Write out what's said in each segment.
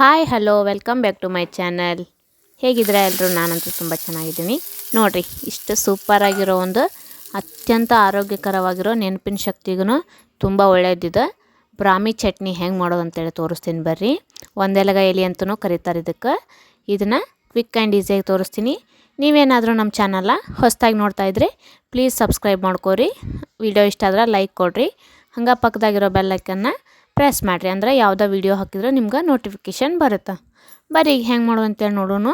Hi, hello, welcome back to my channel. ಹೇಗಿದ್ರೆ ಎಲ್ಲರೂ? ನಾನಂತೂ ತುಂಬ ಚೆನ್ನಾಗಿದ್ದೀನಿ. ನೋಡಿರಿ, ಇಷ್ಟು ಸೂಪರಾಗಿರೋ ಒಂದು ಅತ್ಯಂತ ಆರೋಗ್ಯಕರವಾಗಿರೋ ನೆನಪಿನ ಶಕ್ತಿಗೂ ತುಂಬ ಒಳ್ಳೆಯದಿದೆ ಬ್ರಾಹ್ಮಿ ಚಟ್ನಿ ಹೆಂಗೆ ಮಾಡೋದು ಅಂತೇಳಿ ತೋರಿಸ್ತೀನಿ ಬರ್ರಿ. ಒಂದೆಲಗ ಎಲೆ ಅಂತಲೂ ಕರೀತಾರೆ ಇದಕ್ಕೆ. ಇದನ್ನು ಕ್ವಿಕ್ ಆ್ಯಂಡ್ ಈಸಿಯಾಗಿ ತೋರಿಸ್ತೀನಿ. ನೀವೇನಾದರೂ ನಮ್ಮ ಚಾನಲ್ನ ಹೊಸದಾಗಿ ನೋಡ್ತಾ ಇದ್ರಿ ಪ್ಲೀಸ್ ಸಬ್ಸ್ಕ್ರೈಬ್ ಮಾಡ್ಕೋರಿ. ವಿಡಿಯೋ ಇಷ್ಟ ಆದ್ರೆ ಲೈಕ್ ಕೊಡಿರಿ. ಹಂಗೆ ಪಕ್ಕದಾಗಿರೋ ಬೆಲ್ಲೈಕನ್ನ ಪ್ರೆಸ್ ಮಾಡಿರಿ ಅಂದ್ರೆ ಯಾವುದೋ ವೀಡಿಯೋ ಹಾಕಿದ್ರೆ ನಿಮ್ಗೆ ನೋಟಿಫಿಕೇಷನ್ ಬರುತ್ತೆ. ಬರ್ರಿ, ಈಗ ಹೆಂಗೆ ಮಾಡೋದು ಅಂತೇಳಿ ನೋಡೋಣ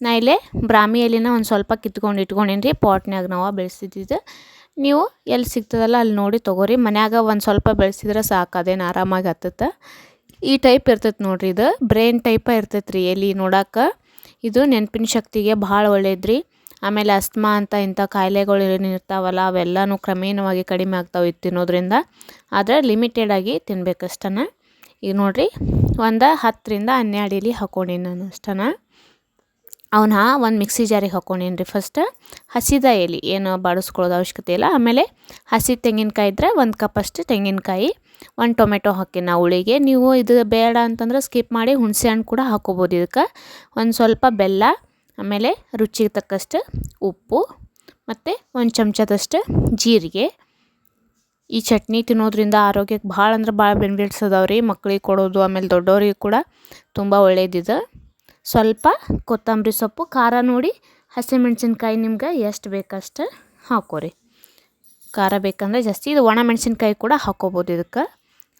ನಾ ಇಲ್ಲೇ ಬ್ರಾಹ್ಮಿ ಎಲೆನ ಒಂದು ಸ್ವಲ್ಪ ಕಿತ್ಕೊಂಡು ಇಟ್ಕೊಂಡೇನಿ ರೀ, ಪಾಟ್ನ್ಯಾಗ ನಾವು ಬೆಳೆಸಿದ್ದು ನೀವು ಎಲ್ಲಿ ಸಿಗ್ತದಲ್ಲ ಅಲ್ಲಿ ನೋಡಿ ತೊಗೋರಿ. ಮನ್ಯಾಗ ಒಂದು ಸ್ವಲ್ಪ ಬೆಳೆಸಿದ್ರೆ ಸಾಕು, ಅದೇನು ಆರಾಮಾಗಿ ಹತ್ತತ್ತೆ. ಈ ಟೈಪ್ ಇರ್ತೈತೆ ನೋಡ್ರಿ ಇದು. ಬ್ರೈನ್ ಟೈಪ ಇರ್ತೈತೆ ರೀ ಎಲೆ ನೋಡಕ್ಕೆ ಇದು ನೆನಪಿನ ಶಕ್ತಿಗೆ ಭಾಳ ಒಳ್ಳೇದ್ರಿ ಆಮೇಲೆ ಅಸ್ತಮಾ ಅಂತ ಇಂಥ ಕಾಯಿಲೆಗಳು ಏನಿರ್ತಾವಲ್ಲ ಅವೆಲ್ಲನೂ ಕ್ರಮೇಣವಾಗಿ ಕಡಿಮೆ ಆಗ್ತಾವೆ ಇದು ತಿನ್ನೋದ್ರಿಂದ. ಆದರೆ ಲಿಮಿಟೆಡಾಗಿ ತಿನ್ಬೇಕಷ್ಟನ ಈಗ ನೋಡಿರಿ, ಒಂದು ಹತ್ತರಿಂದ ಹನ್ನೆರಡು ಇಲಿ ಹಾಕ್ಕೊಂಡೀನಿ ನಾನು ಅಷ್ಟನ. ಅವನ್ನ ಒಂದು ಮಿಕ್ಸಿ ಜಾರಿಗೆ ಹಾಕೊಂಡೀನಿ ರೀ ಫಸ್ಟ್ ಹಸಿದ ಎಲೆ, ಏನು ಬಾಡಿಸ್ಕೊಳ್ಳೋದು ಅವಶ್ಯಕತೆ ಇಲ್ಲ. ಆಮೇಲೆ ಹಸಿ ತೆಂಗಿನಕಾಯಿ ಇದ್ದರೆ ಒಂದು ಕಪ್ಪಷ್ಟು ತೆಂಗಿನಕಾಯಿ, ಒಂದು ಟೊಮೆಟೊ ಹಾಕಿನ ಹುಳಿಗೆ, ನೀವು ಇದು ಬೇಡ ಅಂತಂದ್ರೆ ಸ್ಕಿಪ್ ಮಾಡಿ ಹುಣಸೆ ಹಣ್ಣು ಕೂಡ ಹಾಕೋಬೋದು ಇದಕ್ಕೆ. ಒಂದು ಸ್ವಲ್ಪ ಬೆಲ್ಲ ಆಮೇಲೆ ರುಚಿಗೆ ತಕ್ಕಷ್ಟು ಉಪ್ಪು ಮತ್ತು ಒಂದು ಚಮಚದಷ್ಟು ಜೀರಿಗೆ. ಈ ಚಟ್ನಿ ತಿನ್ನೋದ್ರಿಂದ ಆರೋಗ್ಯಕ್ಕೆ ಭಾಳ ಅಂದ್ರೆ ಭಾಳ ಬೆನಿಫಿಟ್ಸ್ ಅದಾವೆ ರೀ, ಮಕ್ಳಿಗೆ ಕೊಡೋದು, ಆಮೇಲೆ ದೊಡ್ಡವ್ರಿಗೆ ಕೂಡ ತುಂಬ ಒಳ್ಳೆಯದಿದೆ ಸ್ವಲ್ಪ ಕೊತ್ತಂಬರಿ ಸೊಪ್ಪು, ಖಾರ ನೋಡಿ ಹಸಿಮೆಣ್ಸಿನ್ಕಾಯಿ ನಿಮ್ಗೆ ಎಷ್ಟು ಬೇಕಷ್ಟು ಹಾಕೋರಿ. ಖಾರ ಬೇಕಂದರೆ ಜಾಸ್ತಿ, ಇದು ಒಣ ಮೆಣಸಿನ್ಕಾಯಿ ಕೂಡ ಹಾಕೋಬೋದು ಇದಕ್ಕೆ.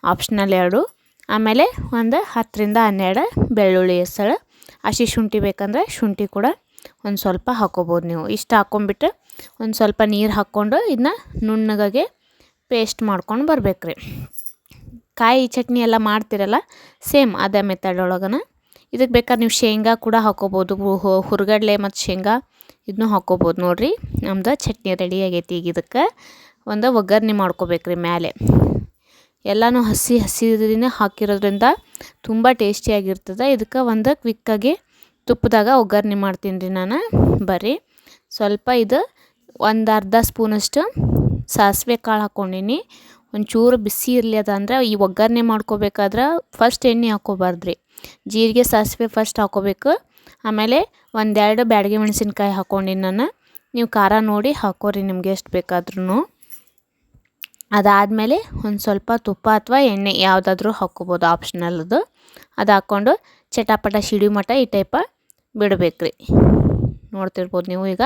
ಆಪ್ಷನಲ್ ಎರಡು. ಆಮೇಲೆ ಒಂದು ಹತ್ತರಿಂದ ಹನ್ನೆರಡು ಬೆಳ್ಳುಳ್ಳಿ ಹೆಸಳು. ಹಸಿ ಶುಂಠಿ ಬೇಕಂದರೆ ಶುಂಠಿ ಕೂಡ ಒಂದು ಸ್ವಲ್ಪ ಹಾಕೋಬೋದು ನೀವು. ಇಷ್ಟು ಹಾಕ್ಕೊಂಬಿಟ್ಟು ಒಂದು ಸ್ವಲ್ಪ ನೀರು ಹಾಕ್ಕೊಂಡು ಇದನ್ನ ನುಣ್ಣಗಾಗೆ ಪೇಸ್ಟ್ ಮಾಡ್ಕೊಂಡು ಬರ್ಬೇಕು ಕಾಯಿ ಚಟ್ನಿ ಎಲ್ಲ ಮಾಡ್ತಿರಲ್ಲ ಸೇಮ್ ಅದೇ ಮೆಥಡ್ ಒಳಗನ. ಇದಕ್ಕೆ ಬೇಕಾದ್ರೆ ನೀವು ಶೇಂಗಾ ಕೂಡ ಹಾಕೋಬೋದು ಹುರ್ಗಡ್ಲೆ ಮತ್ತು ಶೇಂಗಾ ಇದನ್ನೂ ಹಾಕೋಬೋದು ನೋಡಿರಿ. ನಮ್ದು ಚಟ್ನಿ ರೆಡಿ ಆಗೈತಿ ಈಗ ಇದಕ್ಕೆ. ಒಂದು ಒಗ್ಗರಣೆ ಮಾಡ್ಕೋಬೇಕ್ರಿ ಮೇಲೆ ಎಲ್ಲನೂ ಹಸಿ ಹಸಿದಿನೇ ಹಾಕಿರೋದ್ರಿಂದ ತುಂಬ ಟೇಸ್ಟಿಯಾಗಿರ್ತದೆ. ಇದಕ್ಕೆ ಒಂದು ಕ್ವಿಕ್ಕಾಗಿ ತುಪ್ಪದಾಗ ಒಗ್ಗರಣೆ ಮಾಡ್ತೀನಿ ರೀ ನಾನು. ಬರ್ರಿ. ಸ್ವಲ್ಪ ಇದು ಒಂದು ಅರ್ಧ ಸ್ಪೂನಷ್ಟು ಸಾಸಿವೆ ಕಾಳು ಹಾಕ್ಕೊಂಡಿನಿ ಒಂಚೂರು ಬಿಸಿ ಇರಲಿ ಅದ ಅಂದ್ರೆ ಈ ಒಗ್ಗರಣೆ ಮಾಡ್ಕೋಬೇಕಾದ್ರೆ ಫಸ್ಟ್ ಎಣ್ಣೆ ಹಾಕ್ಕೋಬಾರ್ದು ಜೀರಿಗೆ, ಸಾಸಿವೆ ಫಸ್ಟ್ ಹಾಕ್ಕೋಬೇಕು ಆಮೇಲೆ ಒಂದೆರಡು ಬ್ಯಾಡಗಿ ಮೆಣಸಿನ್ಕಾಯಿ ಹಾಕ್ಕೊಂಡಿನಿ ನಾನು. ನೀವು ಖಾರ ನೋಡಿ ಹಾಕೋರಿ ನಿಮ್ಗೆ ಎಷ್ಟು ಬೇಕಾದ್ರೂ ಅದಾದಮೇಲೆ ಒಂದು ಸ್ವಲ್ಪ ತುಪ್ಪ ಅಥವಾ ಎಣ್ಣೆ ಯಾವುದಾದ್ರೂ ಹಾಕ್ಕೋಬೋದು ಆಪ್ಷನಲ್ ಅದು ಅದು ಹಾಕ್ಕೊಂಡು ಚಟಾಪಟ ಸಿಡಿ ಮಟ ಈ ಟೈಪ ಬಿಡಬೇಕು ರೀ ನೋಡ್ತಿರ್ಬೋದು ನೀವು ಈಗ.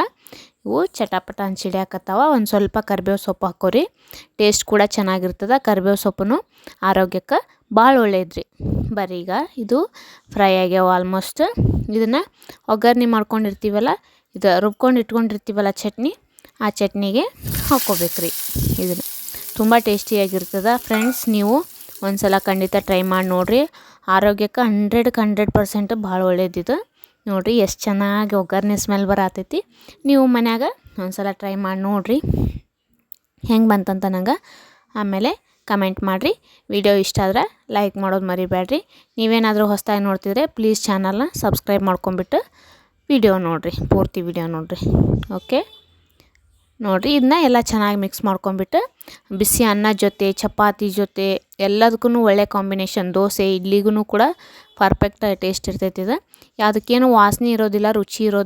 ಇವು ಚಟಾಪಟ ಅಂತ ಸಿಡಿಯಾಕತ್ತಾವ ಒಂದು ಸ್ವಲ್ಪ ಕರಿಬೇವು ಸೊಪ್ಪು ಹಾಕೋರಿ. ಟೇಸ್ಟ್ ಕೂಡ ಚೆನ್ನಾಗಿರ್ತದೆ. ಕರಿಬೇವು ಸೊಪ್ಪು ಆರೋಗ್ಯಕ್ಕೆ ಭಾಳ ಒಳ್ಳೇದ್ರಿ. ಬರ್ರಿ ಈಗ. ಇದು ಫ್ರೈ ಆಗ್ಯಾವ ಆಲ್ಮೋಸ್ಟ್ ಇದನ್ನು ಒಗ್ಗರಣೆ ಮಾಡ್ಕೊಂಡಿರ್ತೀವಲ್ಲ, ಇದು ರುಬ್ಕೊಂಡು ಇಟ್ಕೊಂಡಿರ್ತೀವಲ್ಲ ಚಟ್ನಿ, ಆ ಚಟ್ನಿಗೆ ಹಾಕ್ಕೋಬೇಕು ರೀ ಇದನ್ನು. ತುಂಬ ಟೇಸ್ಟಿಯಾಗಿರ್ತದೆ ಫ್ರೆಂಡ್ಸ್ ನೀವು ಒಂದು ಸಲ ಖಂಡಿತ ಟ್ರೈ ಮಾಡಿ ನೋಡಿರಿ. ಆರೋಗ್ಯಕ್ಕೆ ಹಂಡ್ರೆಡ್ಗೆ ಹಂಡ್ರೆಡ್ ಪರ್ಸೆಂಟ್ ಭಾಳ ಒಳ್ಳೇದಿದು ನೋಡಿರಿ, ಎಷ್ಟು ಚೆನ್ನಾಗಿ ಒಗ್ಗರಣೆ ಸ್ಮೆಲ್ ಬರತೈತಿ. ನೀವು ಮನ್ಯಾಗ ಒಂದು ಸಲ ಟ್ರೈ ಮಾಡಿ ನೋಡಿರಿ. ಹೆಂಗೆ ಬಂತಂತ ನಂಗೆ ಆಮೇಲೆ ಕಮೆಂಟ್ ಮಾಡಿರಿ. ವಿಡಿಯೋ ಇಷ್ಟ ಆದ್ರೆ ಲೈಕ್ ಮಾಡೋದು ಮರಿಬೇಡ್ರಿ ನೀವೇನಾದರೂ ಹೊಸದಾಗಿ ನೋಡ್ತಿದ್ರೆ ಪ್ಲೀಸ್ ಚಾನಲ್ನ ಸಬ್ಸ್ಕ್ರೈಬ್ ಮಾಡ್ಕೊಂಬಿಟ್ಟು ವಿಡಿಯೋ ನೋಡಿರಿ, ಪೂರ್ತಿ ವಿಡಿಯೋ ನೋಡಿರಿ. ಓಕೆ ನೋಡಿರಿ, ಇದನ್ನ ಎಲ್ಲ ಚೆನ್ನಾಗಿ ಮಿಕ್ಸ್ ಮಾಡ್ಕೊಂಬಿಟ್ಟು ಬಿಸಿ ಅನ್ನ ಜೊತೆ, ಚಪಾತಿ ಜೊತೆ ಎಲ್ಲದಕ್ಕೂ ಒಳ್ಳೆ ಕಾಂಬಿನೇಷನ್ ದೋಸೆ ಇಡ್ಲಿಗೂ ಕೂಡ ಪರ್ಫೆಕ್ಟಾಗಿ ಟೇಸ್ಟ್ ಇರ್ತೈತಿ ಇದು. ಯಾವುದಕ್ಕೇನು ವಾಸನೆ ಇರೋದಿಲ್ಲ, ರುಚಿ ಇರೋದು